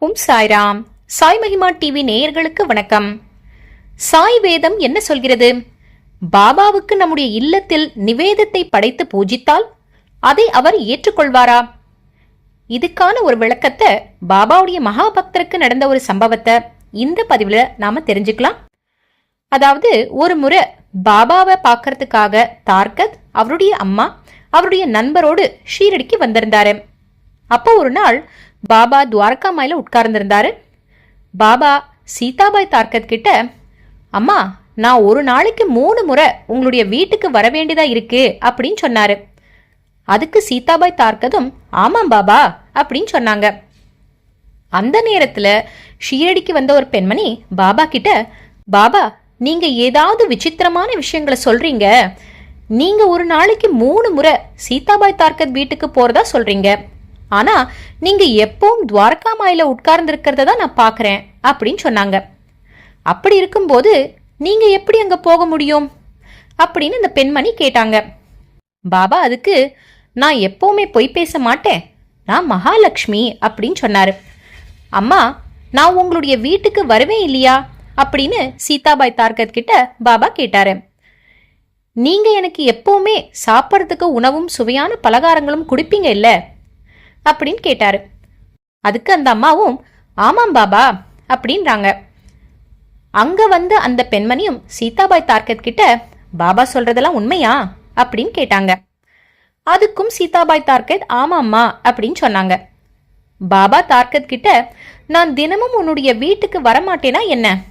ஓம் சாய்ராம். சாய் மகிமா டிவி நேயர்களுக்கு வணக்கம். சாய் வேதம் என்ன சொல்கிறது? பாபாவுக்கு நம்முடைய இல்லத்தில் நிவேதத்தை படைத்து பூஜித்தால் அதை அவர் ஏற்றுக்கொள்வாரா? இதுக்கான ஒரு விளக்கத்தை பாபாவுடைய மகாபக்தருக்கு நடந்த ஒரு சம்பவத்தை இந்த பதிவில் நாம தெரிஞ்சுக்கலாம். அதாவது ஒரு முறை பாபாவை பார்க்கறதுக்காக தார்கத் அவருடைய அம்மா அவருடைய நண்பரோடு ஷீரடிக்கு வந்திருந்தாரு. அப்போ ஒரு நாள் பாபா துவாரகா மாயில உட்கார்ந்திருந்தாரு. பாபா சீதாபாய் தார்கத் கிட்ட அம்மா நான் ஒரு நாளைக்கு மூணு முறை உங்களுடைய வீட்டுக்கு வர வேண்டியதா இருக்கு அப்படின்னு சொன்னாரு. அதுக்கு சீதாபாய் தார்கதும் ஆமாம் பாபா அப்படின்னு சொன்னாங்க. அந்த நேரத்துல ஷீரடிக்கு வந்த ஒரு பெண்மணி பாபா கிட்ட பாபா நீங்க ஏதாவது விசித்திரமான விஷயங்களை சொல்றீங்க. நீங்க ஒரு நாளைக்கு மூணு முறை சீதாபாய் தார்கத் வீட்டுக்கு போறதா சொல்றீங்க. ஆனா நீங்க எப்பவும் துவாரகா மாயில உட்கார்ந்துருக்கிறத தான் நான் பாக்குறேன் அப்படின்னு சொன்னாங்க. அப்படி இருக்கும்போது நீங்க எப்படி அங்க போக முடியும்? அப்படின்னு இந்த பெண்மணி கேட்டாங்க. பாபா அதுக்கு நான் எப்பவுமே பொய் பேச மாட்டேன். நான் மகாலட்சுமி அப்படின்னு சொன்னாரு. அம்மா நான் உங்களுடைய வீட்டுக்கு வருவேன் இல்லையா? அப்படின்னு சீதாபாய் தார்கத் கிட்ட பாபா கேட்டாரு. நீங்க எனக்கு எப்பவுமே சாப்பிட்றதுக்கு உணவும் சுவையான பலகாரங்களும் குடிப்பீங்க இல்லை? அப்படின்னு கேட்டாரு. அதுக்கு அந்த அம்மாவும் ஆமாம் பாபா அப்படின்றாங்க. அங்க வந்து அந்த பெண்மணியும் சீதாபாய் தார்கத் கிட்ட பாபா சொல்றதெல்லாம் உண்மையா? அப்படின்னு கேட்டாங்க. அதுக்கும் சீதாபாய் தார்கத் ஆமாம்மா அப்படின்னு சொன்னாங்க. பாபா தார்கத் கிட்ட நான் தினமும் உன்னுடைய வீட்டுக்கு வரமாட்டேனா என்ன?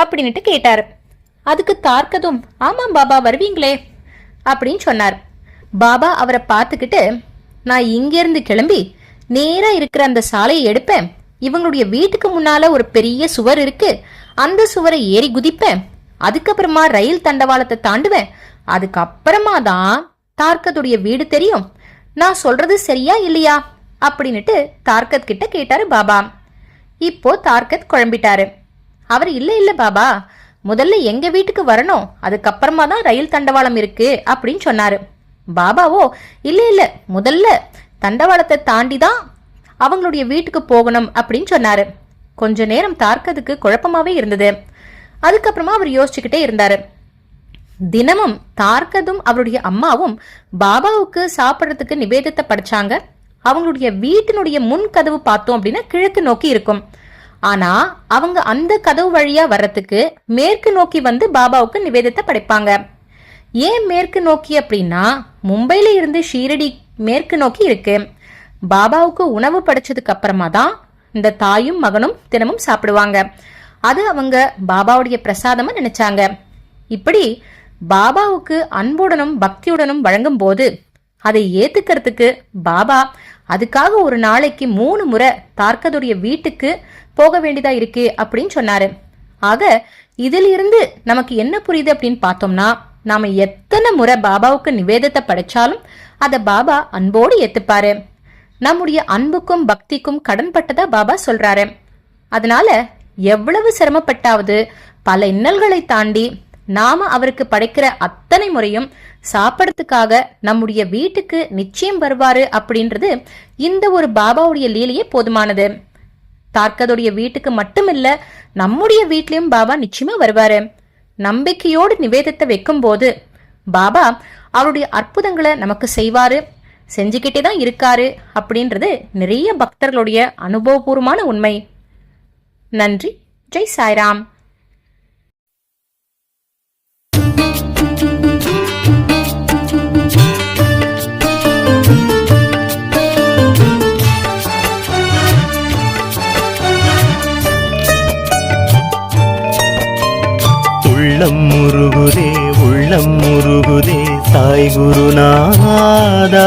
அப்படின்ட்டு கேட்டார். அதுக்கு தார்கதும் ஆமாம் பாபா வருவீங்களே அப்படின்னு சொன்னார். பாபா அவரை பார்த்துக்கிட்டு நான் இங்கேருந்து கிளம்பி நேரா இருக்கிற அந்த சாலையை எடுப்பேன். இவங்களுடைய வீட்டுக்கு முன்னால ஒரு பெரிய சுவர் இருக்கு. அந்த சுவரை ஏறி குதிப்பேன். அதுக்கப்புறமா ரயில் தண்டவாளத்தை தாண்டுவேன். அதுக்கப்புறமா தான் தார்கத்துடைய வீடு தெரியும். நான் சொல்றது சரியா இல்லையா? அப்படின்னுட்டு தார்கத் கிட்ட கேட்டாரு பாபா. இப்போ தார்கத் குழம்பிட்டாரு. அவர் இல்ல இல்ல பாபா. முதல்ல எங்க வீட்டுக்கு வரணும். அதுக்கப்புறமா தான் ரயில் தண்டவாளம் இருக்கு அப்படின்னு சொன்னாரு. பாபாவோ இல்லை இல்லை முதல்ல தண்டவாளத்தை தாண்டி தான் அவங்களுடைய வீட்டுக்கு போகணும் அப்படின்னு சொன்னாரு. கொஞ்ச நேரம் தார்க்கதுக்கு குழப்பமாவே இருந்தது. அதுக்கப்புறமா அவர் யோசிச்சுக்கிட்டே இருந்தாரு. தினமும் தார்க்கதும் அவருடைய அம்மாவும் பாபாவுக்கு சாப்பிட்றதுக்கு நிவேதத்தை படிச்சாங்க. அவங்களுடைய வீட்டினுடைய முன் கதவு பார்த்தோம் அப்படின்னா கிழக்கு நோக்கி இருக்கும். ஆனா அவங்க அந்த கதவு வழியா வர்றதுக்கு மேற்கு நோக்கி வந்து பாபாவுக்கு நிவேதத்தை படைப்பாங்க. ஏன் மேற்கு நோக்கி அப்படின்னா மும்பையில இருந்து ஷீரடி மேற்கு நோக்கி இருக்கு. பாபாவுக்கு உணவு படைச்சதுக்கு அப்புறமா தான் இந்த தாயும் மகனும் தினமும் சாப்பிடுவாங்க. அது அவங்க பாபாவுடைய பிரசாதமா நினைச்சாங்க. இப்படி பாபாவுக்கு அன்புடனும் பக்தியுடனும் வழங்கும் போது அதை ஏத்துக்கிறதுக்கு பாபா அதுக்காக ஒரு நாளைக்கு மூணு முறை தார்க்கதுடைய வீட்டுக்கு போக வேண்டியதா இருக்கு அப்படின்னு சொன்னாரு. ஆக இதிலிருந்து நமக்கு என்ன புரியுது அப்படின்னு பார்த்தோம்னா நாம எத்தனை முறை பாபாவுக்கு நிவேதத்தை படைச்சாலும் அதை பாபா அன்போடு ஏத்துப்பாரு. நம்முடைய அன்புக்கும் பக்திக்கும் கடன்பட்டதா பாபா சொல்றாரு. அதனால எவ்வளவு சிரமப்பட்டாவது பல இன்னல்களை தாண்டி நாம அவருக்கு படைக்கிற அத்தனை முறையும் சாப்பிடறதுக்காக நம்முடைய வீட்டுக்கு நிச்சயம் வருவாரு அப்படின்றது இந்த ஒரு பாபாவுடைய லீலையே போதுமானது. தார்க்கதுடைய வீட்டுக்கு மட்டுமில்ல நம்முடைய வீட்லயும் பாபா நிச்சயமா வருவாரு. நம்பிக்கையோடு நிவேதத்தை வைக்கும்போது பாபா அவருடைய அற்புதங்களை நமக்கு செய்வாரு செஞ்சுக்கிட்டே தான் இருக்காரு அப்படின்றது நிறைய பக்தர்களுடைய அனுபவபூர்வமான உண்மை. நன்றி. ஜெய் சாய்ராம். உள்ளம் முருகுதே உள்ளம் முருகுதே சாய் குருநாதா.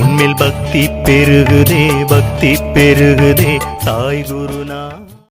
உண்மையில் பக்தி பெருகுதே பக்தி பெருகுதே சாய் குருநாதா.